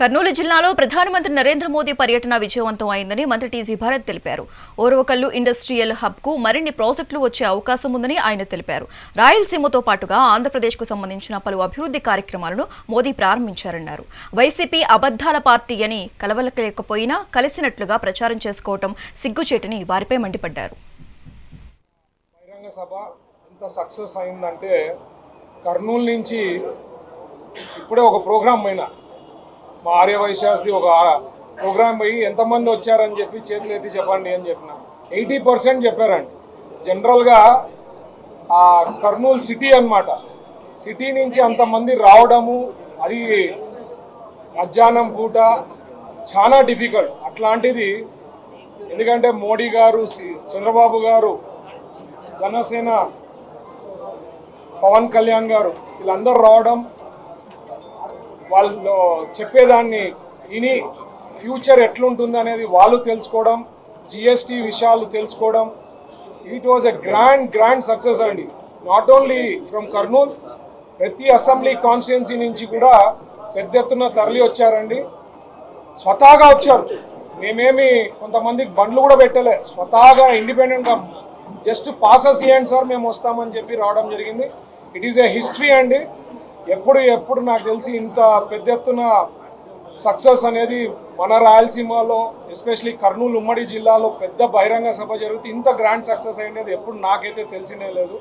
కర్నూలు జిల్లాలో ప్రధానమంత్రి నరేంద్ర మోదీ పర్యటన విజయవంతం అయిందని మంత్రి టీజీ భరత్ తెలిపారు. ఓర్వకల్లు ఇండస్ట్రియల్ హబ్కు మరిన్ని ప్రాజెక్టులు వచ్చే అవకాశం ఉందని ఆయన తెలిపారు. రాయలసీమతో పాటుగా ఆంధ్రప్రదేశ్కు సంబంధించిన పలు అభివృద్ధి కార్యక్రమాలను మోదీ ప్రారంభించారన్నారు. వైసీపీ అబద్ధాల పార్టీ అని కలవలకలేకపోయినా కలిసినట్లుగా ప్రచారం చేసుకోవటం సిగ్గుచేటని వారిపై మండిపడ్డారు. సభ ఎంత సక్సెస్ అయిందంటే కర్నూలు నుంచి ఇప్పుడే ఒక ప్రోగ్రామ్ అయినా మా ఆర్యవైశాస్ది ఒక ప్రోగ్రామ్ పోయి ఎంతమంది వచ్చారని చెప్పి చేతులు ఎత్తి చెప్పండి అని చెప్పిన. ఎయిటీ పర్సెంట్ చెప్పారండి జనరల్గా ఆ కర్నూలు సిటీ అన్నమాట. సిటీ నుంచి అంతమంది రావడము అది మధ్యాహ్నం పూట చాలా డిఫికల్ట్. అట్లాంటిది ఎందుకంటే మోడీ గారు సి- చంద్రబాబు గారు జనసేన పవన్ కళ్యాణ్ గారు వీళ్ళందరూ రావడం వాళ్ళు చెప్పేదాన్ని ఇని ఫ్యూచర్ ఎట్లుంటుంది అనేది వాళ్ళు తెలుసుకోవడం జిఎస్టీ విషయాలు తెలుసుకోవడం. It was a grand grand success అండి. నాట్ ఓన్లీ ఫ్రమ్ కర్నూల్ ప్రతి అసెంబ్లీ కాన్స్టిట్యున్సీ నుంచి కూడా పెద్ద ఎత్తున తరలి వచ్చారండి. స్వతహాగా వచ్చారు. మేమేమి కొంతమందికి బండ్లు కూడా పెట్టలే. స్వతహాగా ఇండిపెండెంట్గా జస్ట్ పాసెస్ ఇవ్వండి సార్ మేము వస్తామని చెప్పి రావడం జరిగింది. ఇట్ ఈస్ ఏ హిస్టరీ అండి. ఎప్పుడు ఎప్పుడు నాకు తెలిసి ఇంత పెద్ద ఎత్తున సక్సెస్ అనేది మన రాయలసీమలో ఎస్పెషలీ కర్నూలు ఉమ్మడి జిల్లాలో పెద్ద బహిరంగ సభ జరిగితే ఇంత గ్రాండ్ సక్సెస్ అయ్యేది ఎప్పుడు నాకైతే తెలిసినే లేదు.